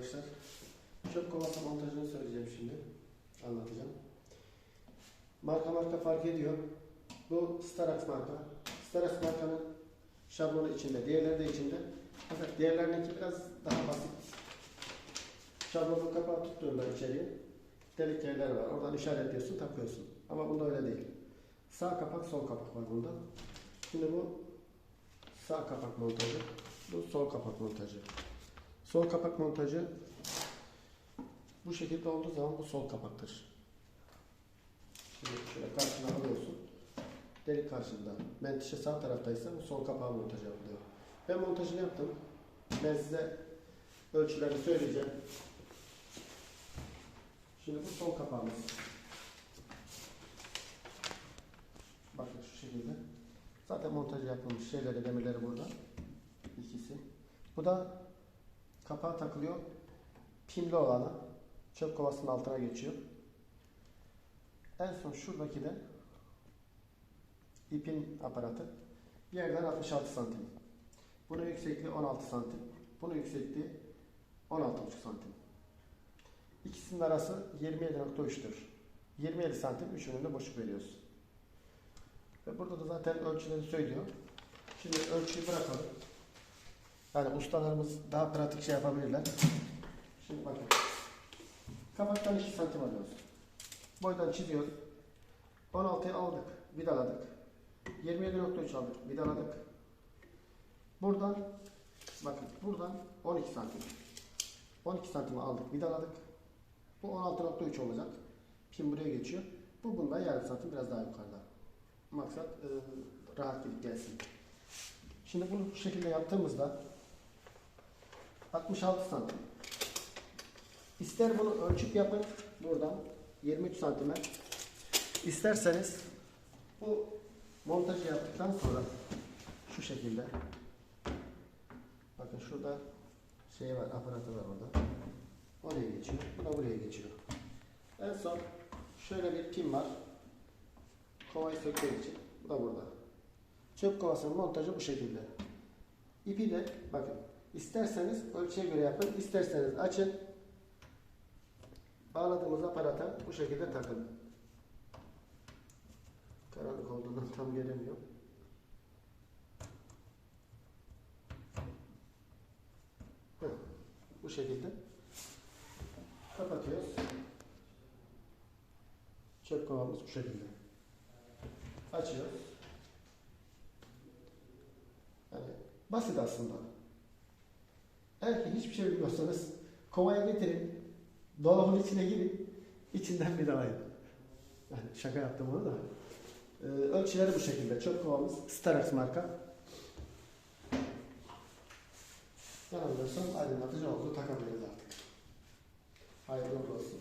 arkadaşlar. Çöp kovası montajını söyleyeceğim şimdi. Anlatacağım. Marka marka fark ediyor. Bu Starax marka. Starax markanın şablonu içinde. Diğerleri de içinde. Fakat diğerlerininki biraz daha basit. Şablonun kapağı tuttuğunda içeriye delik yerler var. Oradan işaretliyorsun, takıyorsun. Ama bunda öyle değil. Sağ kapak, sol kapak var bunda. Şimdi bu sağ kapak montajı. Bu sol kapak montajı. Sol kapak montajı bu şekilde olduğu zaman bu sol kapaktır. Şimdi şöyle karşına alıyorsun. Delik karşında. Menteşe sağ taraftaysa bu sol kapağı montaj yapılıyor. Ben montajını yaptım. Ben size ölçülerini söyleyeceğim. Şimdi bu sol kapağımız. Bakın şu şekilde. Zaten montaj yapılmış şeyleri, demirleri burada. İkisi. Bu da kapağı takılıyor. Pimli olanı çöp kovasının altına geçiyor. En son şuradaki de ipin aparatı. Yerden 66 santim. Bunun yüksekliği 16 santim. Bunun yüksekliği 16,5 santim. İkisinin arası 27.3'tür. 27 santim üçünün de boşluk veriyoruz. Ve burada da zaten ölçüleri söylüyor. Şimdi ölçüyü bırakalım. Yani ustalarımız daha pratik şey yapabilirler. Şimdi bakın. Kapaktan 2 santim alıyoruz. Boydan çiziyoruz. 16'yı aldık, vidaladık. 27.3 aldık, vidaladık. Buradan, bakın buradan 12 santim. 12 santimi aldık, vidaladık. Bu 16.3 olacak. Pin buraya geçiyor. Bu bundan yarım santim biraz daha yukarıda. Maksat e, rahat gidip gelsin. Şimdi bunu bu şekilde yaptığımızda 66 santim. İster bunu ölçüp yapın buradan 23 santime. İsterseniz bu montajı yaptıktan sonra şu şekilde bakın şurada şey var aparatı var orada. Oraya geçiyor. Bu da buraya geçiyor. En son şöyle bir pin var. Kovayı sökmek için. Bu da burada. Çöp kovasının montajı bu şekilde. İpi de bakın isterseniz ölçüye göre yapın, isterseniz açın. Bağladığımız aparata bu şekilde takın. Karanlık olduğundan tam göremiyorum. Bu şekilde kapatıyoruz. Çöp kovamız bu şekilde. Açıyoruz. Yani basit aslında. Eğer ki hiçbir şey bilmiyorsanız kovaya getirin, dolabın içine girin, içinden bir dalayın. Yani şaka yaptım onu da. Ee, ölçüleri bu şekilde. Çöp kovamız Starax marka. Yanılmıyorsam aydınlatıcı oldu takabiliriz artık. Hayırlı olsun.